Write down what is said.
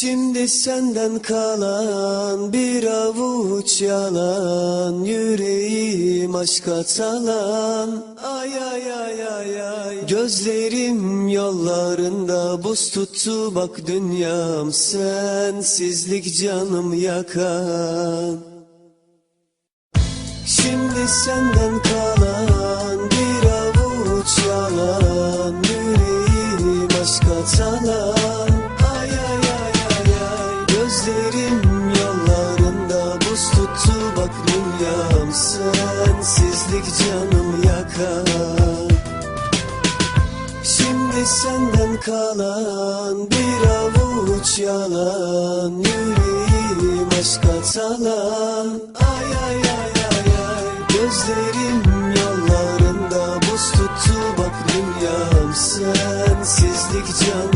Şimdi senden kalan bir avuç yalan Yüreğim aşka talan Ay ay ay ay ay. Gözlerim yollarında buz tuttu bak dünyam Sensizlik canım yakan. Şimdi senden kalan bir avuç yalan Yüreğim aşka talan tuttu bak dünyam Sensizlik canım yakan Şimdi senden kalan bir avuç yalan Yüreğim aşka talan Ay ay ay ay ay Gözlerim yollarında buz tuttu bak dünyam Sensizlik canım yakar